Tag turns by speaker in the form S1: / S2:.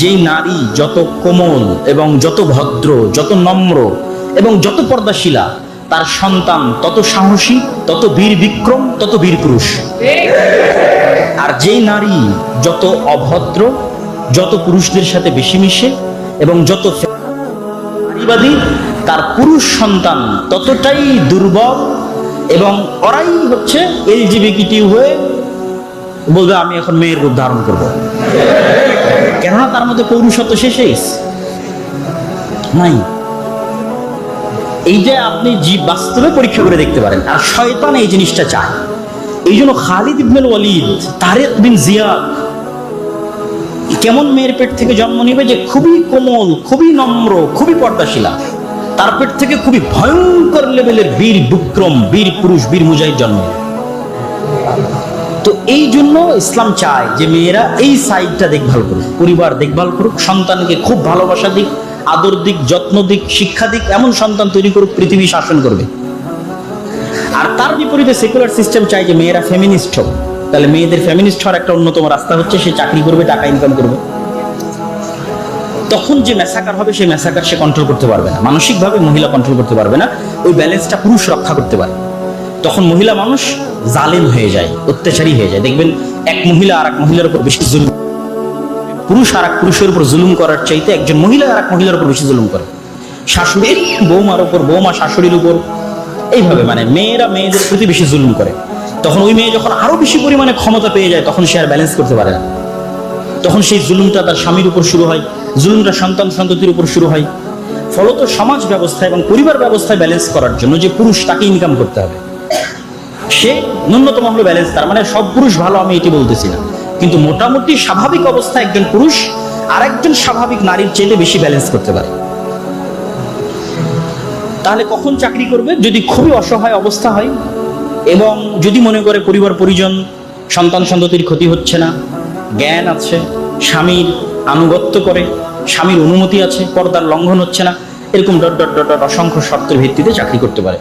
S1: যেই নারী যত কোমল এবং যত ভদ্র, যত নম্র এবং যত পর্দাশীলা, তার সন্তান তত সাহসী, তত বীর বিক্রম, তত বীর পুরুষ। আর যেই নারী যত অভদ্র, যত পুরুষদের সাথে বেশি মিশে এবং যত নারীবাদী, তার পুরুষ সন্তান ততটাই দুর্বল এবং ওরাই হচ্ছে এলজিবিকিটি হয়ে বলবে, আমি এখন মেয়ের রূপ ধারণ করব। কেননা তার মধ্যে পৌরুষত্ব শেষে গেছে। নাই এই যে আপনি জীব বাস্তবে পরীক্ষা করে দেখতে পারেন, আর শয়তান এই জিনিসটা চায় এই জন্য খালিদ ইবনুল ওয়ালিদ, তারেক বিন জিয়াদ, কেমন মেয়ের পেট থেকে জন্ম নিবে যে খুবই কোমল, খুবই নম্র, খুবই পর্দাশীলা তার পেট থেকে খুবই ভয়ঙ্কর লেভেলের বীর বিক্রম, বীর পুরুষ, বীর মুজাহিদ জন্ম নেবে। তো এই জন্য ইসলাম চায় যে মেয়েরা এই সাইডটা দেখভাল করুক, পরিবার দেখভাল করুক, সন্তানকে খুব ভালোবাসা দিক, আদর দিক, যত্ন দিক, শিক্ষা দিক, এমন সন্তান তৈরি করুক, পৃথিবী শাসন করবে। আর তার বিপরীতে সেকুলার সিস্টেম চাই যে মেয়েরা ফেমিনিস্ট হোক। তাহলে মেয়েদের ফেমিনিস্ট হওয়ার একটা অন্যতম রাস্তা হচ্ছে সে চাকরি করবে, টাকা ইনকাম করবে। তখন যে ম্যাসাকার হবে, সেই ম্যাসাকার সে কন্ট্রোল করতে পারবে না। মানসিকভাবে মহিলা কন্ট্রোল করতে পারবে না। ওই ব্যালেন্সটা পুরুষ রক্ষা করতে পারে। তখন মহিলা মানুষ জালেম হয়ে যায়, অত্যাচারী হয়ে যায়। দেখবেন এক মহিলা আর এক মহিলার উপর বেশি জুলুম পুরুষ আর এক পুরুষের উপর জুলুম করার চাইতে একজন মহিলা আর এক মহিলার উপর বেশি জুলুম করে। শাশুড়ি বৌমার উপর, বৌমা শাশুড়ির উপর, এইভাবে মানে মেয়েরা মেয়েদের প্রতি বেশি জুলুম করে। তখন ওই মেয়ে যখন আরও বেশি পরিমাণে ক্ষমতা পেয়ে যায়, তখন সে আর ব্যালেন্স করতে পারে না। তখন সেই জুলুমটা তার স্বামীর উপর শুরু হয়, জুলুমটা সন্তান সন্ততির উপর শুরু হয়। ফলত সমাজ ব্যবস্থা এবং পরিবার ব্যবস্থায় ব্যালেন্স করার জন্য যে পুরুষ তাকে ইনকাম করতে হবে। সে ন্যূনতম হলো ব্যালেন্স তার মানে সব পুরুষ ভালো, আমি এটি বলতেছি না। কিন্তু মোটামুটি স্বাভাবিক অবস্থায় একজন পুরুষ আরেকজন স্বাভাবিক নারীর চেয়ে বেশি ব্যালেন্স করতে পারে। তাহলে কখন চাকরি করবে? যদি খুবই অসহায় অবস্থা হয় এবং যদি মনে করে পরিবার, পরিজন, সন্তান, সন্ততির ক্ষতি হচ্ছে না, জ্ঞান আছে, স্বামীর আনুগত্য করে, স্বামীর অনুমতি আছে, পর্দার লঙ্ঘন হচ্ছে না, এরকম ডট ডট ডট, অসংখ্য শর্তের ভিত্তিতে চাকরি করতে পারে।